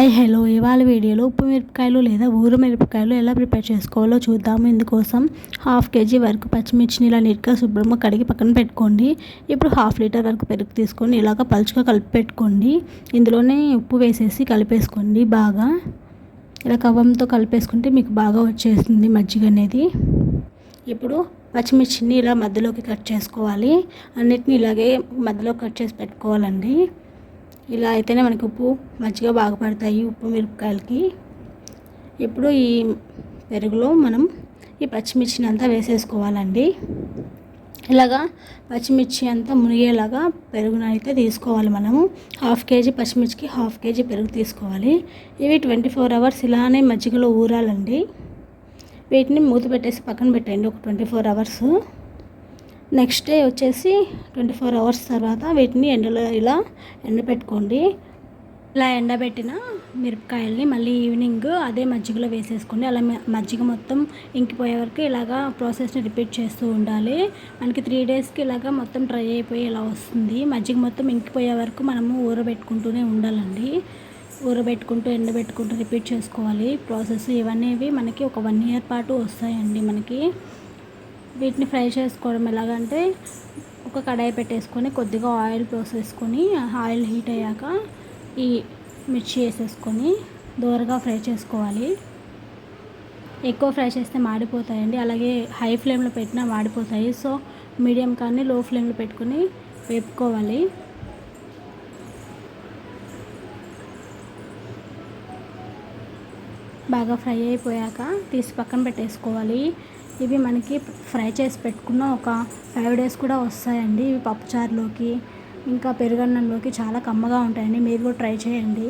Hi hello. ఇవాళ వీడియోలో ఉప్పు మిరపకాయలు లేదా ఊరు మిరపకాయలు ఎలా ప్రిపేర్ చేసుకోవాలో చూద్దాము. ఇందుకోసం హాఫ్ కేజీ వరకు పచ్చిమిర్చిని ఇలా నీట్గా శుభ్రంగా కడిగి పక్కన పెట్టుకోండి. ఇప్పుడు హాఫ్ లీటర్ వరకు పెరుగు తీసుకొని ఇలాగ పలుచుగా కలిపి పెట్టుకోండి. ఇందులోనే ఉప్పు వేసేసి కలిపేసుకోండి బాగా. ఇలా కవ్వంతో కలిపేసుకుంటే మీకు బాగా వచ్చేస్తుంది మజ్జిగ అనేది. ఇప్పుడు పచ్చిమిర్చిని ఇలా మధ్యలోకి కట్ చేసుకోవాలి. అన్నిటిని ఇలాగే మధ్యలో కట్ చేసి పెట్టుకోవాలండి. ఇలా అయితేనే మనకి ఉప్పు మంచిగా బాగా పడతాయి ఉప్పు మిరపకాయలకి. ఇప్పుడు ఈ పెరుగులో మనం ఈ పచ్చిమిర్చిని అంతా వేసేసుకోవాలండి. ఇలాగా పచ్చిమిర్చి అంతా మునిగేలాగా పెరుగునైతే తీసుకోవాలి మనము. హాఫ్ కేజీ పచ్చిమిర్చికి హాఫ్ కేజీ పెరుగు తీసుకోవాలి. ఇవి ట్వంటీ ఫోర్ అవర్స్ ఇలానే మజ్జిగలో ఊరాలండి. వీటిని మూత పెట్టేసి పక్కన పెట్టండి ఒక twenty four hours. Next day వచ్చేసి ట్వంటీ ఫోర్ అవర్స్ తర్వాత వీటిని ఎండలో ఇలా ఎండబెట్టుకోండి. ఇలా ఎండబెట్టిన మిరపకాయల్ని మళ్ళీ ఈవినింగ్ అదే మజ్జిగలో వేసేసుకోండి. అలా మజ్జిగ మొత్తం ఇంకిపోయే వరకు ఇలాగా ప్రాసెస్ని రిపీట్ చేస్తూ ఉండాలి. మనకి త్రీ డేస్కి ఇలాగా మొత్తం డ్రై అయిపోయి ఇలా వస్తుంది. మజ్జిగ మొత్తం ఇంకిపోయే వరకు మనము ఊరబెట్టుకుంటూనే ఉండాలండి. ఊరబెట్టుకుంటూ ఎండబెట్టుకుంటూ రిపీట్ చేసుకోవాలి. ప్రాసెస్ ఇవన్నీ మనకి ఒక వన్ ఇయర్ పాటు వస్తాయండి మనకి. వీటిని ఫ్రై చేసుకోవడం ఎలాగంటే ఒక కడాయి పెట్టేసుకొని కొద్దిగా ఆయిల్ పోసేసుకొని ఆయిల్ హీట్ అయ్యాక ఈ మిర్చి వేసేసుకొని దోరగా ఫ్రై చేసుకోవాలి. ఎక్కువ ఫ్రై చేస్తే మాడిపోతాయండి. అలాగే హై ఫ్లేమ్లో పెట్టినా మాడిపోతాయి. సో మీడియం కానీ లో ఫ్లేమ్లో పెట్టుకొని వేపుకోవాలి. బాగా ఫ్రై అయిపోయాక తీసి పక్కన పెట్టేసుకోవాలి. ఇవి మనకి ఫ్రై చేసి పెట్టుకున్న ఒక ఫైవ్ డేస్ కూడా వస్తాయండి. ఇవి పప్పుచారులోకి ఇంకా పెరుగన్నంలోకి చాలా కమ్మగా ఉంటాయండి. మీరు కూడా ట్రై చేయండి.